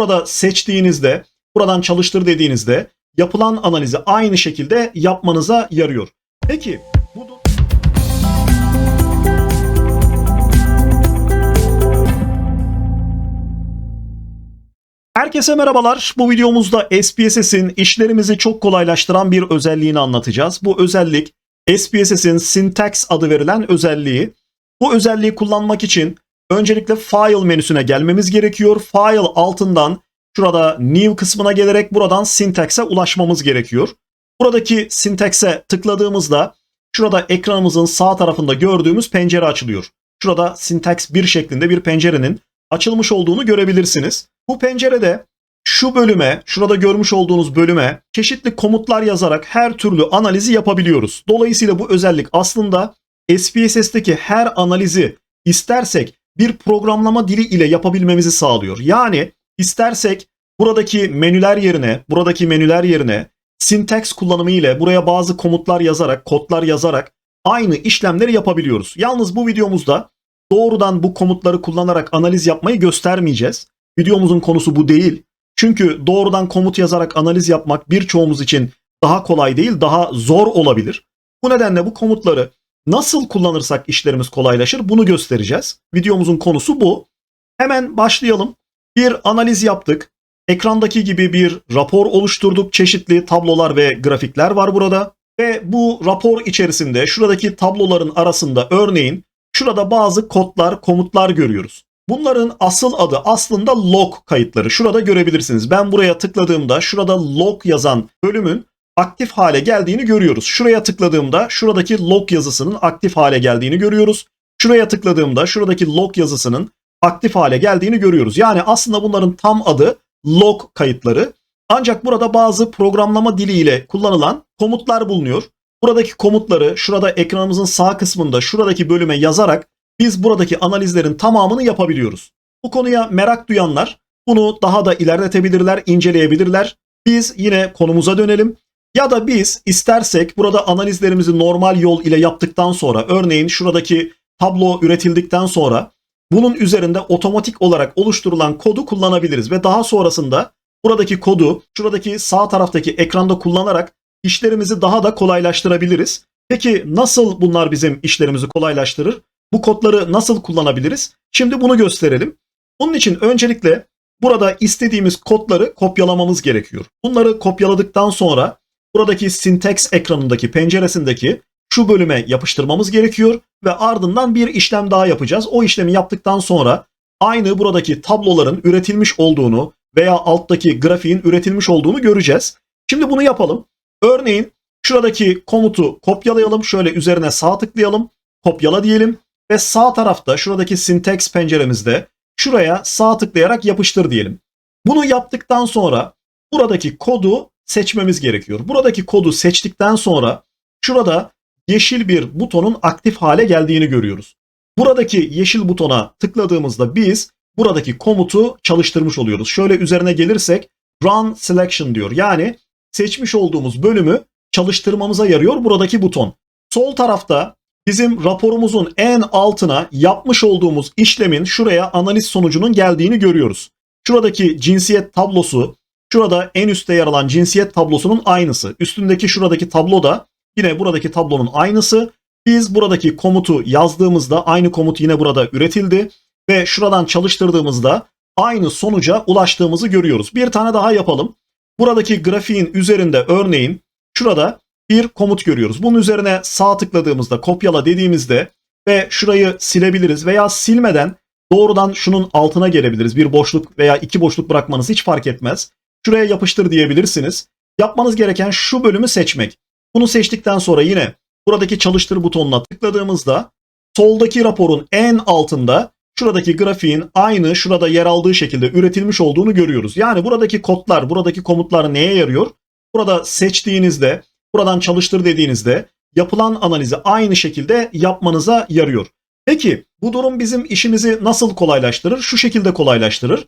burada seçtiğinizde, buradan çalıştır dediğinizde yapılan analizi aynı şekilde yapmanıza yarıyor. Peki bu Herkese merhabalar. Bu videomuzda SPSS'in işlerimizi çok kolaylaştıran bir özelliğini anlatacağız. Bu özellik SPSS'in Syntax adı verilen özelliği. Bu özelliği kullanmak için öncelikle File menüsüne gelmemiz gerekiyor. File altından şurada New kısmına gelerek buradan Syntax'e ulaşmamız gerekiyor. Buradaki Syntax'e tıkladığımızda şurada ekranımızın sağ tarafında gördüğümüz pencere açılıyor. Şurada Syntax 1 şeklinde bir pencerenin açılmış olduğunu görebilirsiniz. Bu pencerede şu bölüme, şurada görmüş olduğunuz bölüme çeşitli komutlar yazarak her türlü analizi yapabiliyoruz. Dolayısıyla bu özellik aslında SPSS'teki her analizi istersek bir programlama dili ile yapabilmemizi sağlıyor. Yani istersek buradaki menüler yerine, buradaki menüler yerine syntax kullanımı ile buraya bazı komutlar yazarak, kodlar yazarak aynı işlemleri yapabiliyoruz. Yalnız bu videomuzda doğrudan bu komutları kullanarak analiz yapmayı göstermeyeceğiz. Videomuzun konusu bu değil. Çünkü doğrudan komut yazarak analiz yapmak birçoğumuz için daha kolay değil, daha zor olabilir. Bu nedenle bu komutları nasıl kullanırsak işlerimiz kolaylaşır bunu göstereceğiz. Videomuzun konusu bu. Hemen başlayalım. Bir analiz yaptık. Ekrandaki gibi bir rapor oluşturduk. Çeşitli tablolar ve grafikler var burada. Ve bu rapor içerisinde şuradaki tabloların arasında örneğin şurada bazı kodlar, komutlar görüyoruz. Bunların asıl adı aslında log kayıtları. Şurada görebilirsiniz. Ben buraya tıkladığımda şurada log yazan bölümün aktif hale geldiğini görüyoruz. Şuraya tıkladığımda şuradaki log yazısının aktif hale geldiğini görüyoruz. Şuraya tıkladığımda şuradaki log yazısının aktif hale geldiğini görüyoruz. Yani aslında bunların tam adı log kayıtları. Ancak burada bazı programlama diliyle kullanılan komutlar bulunuyor. Buradaki komutları şurada ekranımızın sağ kısmında şuradaki bölüme yazarak biz buradaki analizlerin tamamını yapabiliyoruz. Bu konuya merak duyanlar bunu daha da ilerletebilirler, inceleyebilirler. Biz yine konumuza dönelim. Ya da biz istersek burada analizlerimizi normal yol ile yaptıktan sonra örneğin şuradaki tablo üretildikten sonra bunun üzerinde otomatik olarak oluşturulan kodu kullanabiliriz ve daha sonrasında buradaki kodu şuradaki sağ taraftaki ekranda kullanarak işlerimizi daha da kolaylaştırabiliriz. Peki nasıl bunlar bizim işlerimizi kolaylaştırır? Bu kodları nasıl kullanabiliriz? Şimdi bunu gösterelim. Bunun için öncelikle burada istediğimiz kodları kopyalamamız gerekiyor. Bunları kopyaladıktan sonra buradaki syntax ekranındaki penceresindeki şu bölüme yapıştırmamız gerekiyor ve ardından bir işlem daha yapacağız. O işlemi yaptıktan sonra aynı buradaki tabloların üretilmiş olduğunu veya alttaki grafiğin üretilmiş olduğunu göreceğiz. Şimdi bunu yapalım. Örneğin şuradaki komutu kopyalayalım. Şöyle üzerine sağ tıklayalım. Kopyala diyelim ve sağ tarafta şuradaki syntax penceremizde şuraya sağ tıklayarak yapıştır diyelim. Bunu yaptıktan sonra buradaki kodu seçmemiz gerekiyor. Buradaki kodu seçtikten sonra şurada yeşil bir butonun aktif hale geldiğini görüyoruz. Buradaki yeşil butona tıkladığımızda biz buradaki komutu çalıştırmış oluyoruz. Şöyle üzerine gelirsek run selection diyor. Yani seçmiş olduğumuz bölümü çalıştırmamıza yarıyor buradaki buton. Sol tarafta bizim raporumuzun en altına yapmış olduğumuz işlemin şuraya analiz sonucunun geldiğini görüyoruz. Şuradaki cinsiyet tablosu, şurada en üstte yer alan cinsiyet tablosunun aynısı. Üstündeki şuradaki tablo da yine buradaki tablonun aynısı. Biz buradaki komutu yazdığımızda aynı komut yine burada üretildi ve şuradan çalıştırdığımızda aynı sonuca ulaştığımızı görüyoruz. Bir tane daha yapalım. Buradaki grafiğin üzerinde örneğin şurada bir komut görüyoruz. Bunun üzerine sağ tıkladığımızda kopyala dediğimizde ve şurayı silebiliriz veya silmeden doğrudan şunun altına gelebiliriz. Bir boşluk veya iki boşluk bırakmanız hiç fark etmez. Şuraya yapıştır diyebilirsiniz. Yapmanız gereken şu bölümü seçmek. Bunu seçtikten sonra yine buradaki çalıştır butonuna tıkladığımızda soldaki raporun en altında şuradaki grafiğin aynı şurada yer aldığı şekilde üretilmiş olduğunu görüyoruz. Yani buradaki kodlar, buradaki komutlar neye yarıyor? Burada seçtiğinizde, buradan çalıştır dediğinizde yapılan analizi aynı şekilde yapmanıza yarıyor. Peki bu durum bizim işimizi nasıl kolaylaştırır? Şu şekilde kolaylaştırır.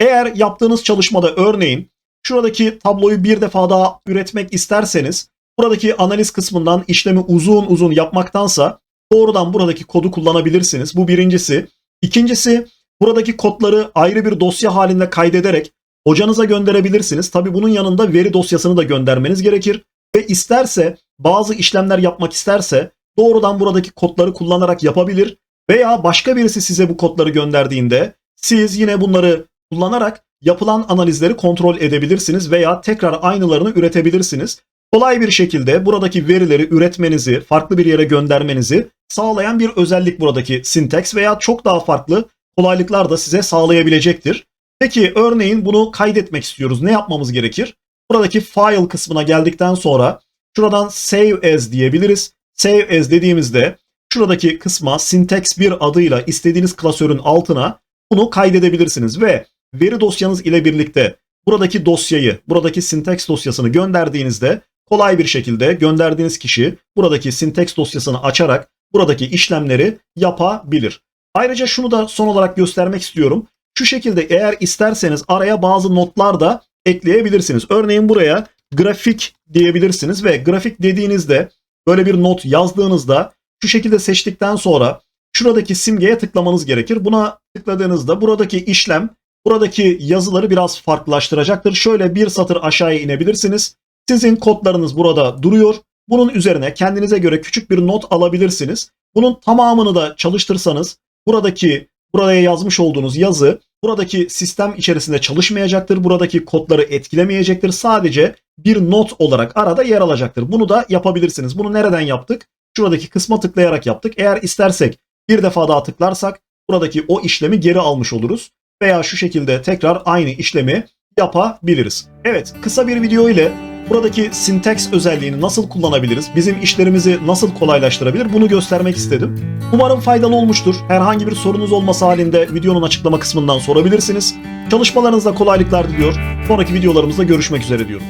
Eğer yaptığınız çalışmada örneğin şuradaki tabloyu bir defa daha üretmek isterseniz buradaki analiz kısmından işlemi uzun uzun yapmaktansa doğrudan buradaki kodu kullanabilirsiniz. Bu birincisi. İkincisi buradaki kodları ayrı bir dosya halinde kaydederek hocanıza gönderebilirsiniz. Tabi bunun yanında veri dosyasını da göndermeniz gerekir. Ve isterse bazı işlemler yapmak isterse doğrudan buradaki kodları kullanarak yapabilir. Veya başka birisi size bu kodları gönderdiğinde siz yine bunları kullanarak yapılan analizleri kontrol edebilirsiniz veya tekrar aynılarını üretebilirsiniz. Kolay bir şekilde buradaki verileri üretmenizi, farklı bir yere göndermenizi sağlayan bir özellik buradaki syntax veya çok daha farklı kolaylıklar da size sağlayabilecektir. Peki örneğin bunu kaydetmek istiyoruz. Ne yapmamız gerekir? Buradaki file kısmına geldikten sonra şuradan save as diyebiliriz. Save as dediğimizde şuradaki kısma syntax 1 adıyla istediğiniz klasörün altına bunu kaydedebilirsiniz ve veri dosyanız ile birlikte buradaki dosyayı, buradaki syntax dosyasını gönderdiğinizde kolay bir şekilde gönderdiğiniz kişi buradaki syntax dosyasını açarak buradaki işlemleri yapabilir. Ayrıca şunu da son olarak göstermek istiyorum. Şu şekilde eğer isterseniz araya bazı notlar da ekleyebilirsiniz. Örneğin buraya grafik diyebilirsiniz ve grafik dediğinizde böyle bir not yazdığınızda şu şekilde seçtikten sonra şuradaki simgeye tıklamanız gerekir. Buna tıkladığınızda buradaki işlem buradaki yazıları biraz farklılaştıracaktır. Şöyle bir satır aşağıya inebilirsiniz. Sizin kodlarınız burada duruyor. Bunun üzerine kendinize göre küçük bir not alabilirsiniz. Bunun tamamını da çalıştırsanız buradaki buraya yazmış olduğunuz yazı buradaki sistem içerisinde çalışmayacaktır. Buradaki kodları etkilemeyecektir. Sadece bir not olarak arada yer alacaktır. Bunu da yapabilirsiniz. Bunu nereden yaptık? Şuradaki kısma tıklayarak yaptık. Eğer istersek bir defa daha tıklarsak buradaki o işlemi geri almış oluruz. Veya şu şekilde tekrar aynı işlemi yapabiliriz. Evet kısa bir video ile buradaki syntax özelliğini nasıl kullanabiliriz, bizim işlerimizi nasıl kolaylaştırabilir bunu göstermek istedim. Umarım faydalı olmuştur. Herhangi bir sorunuz olması halinde videonun açıklama kısmından sorabilirsiniz. Çalışmalarınızda kolaylıklar diliyor. Sonraki videolarımızda görüşmek üzere diyorum.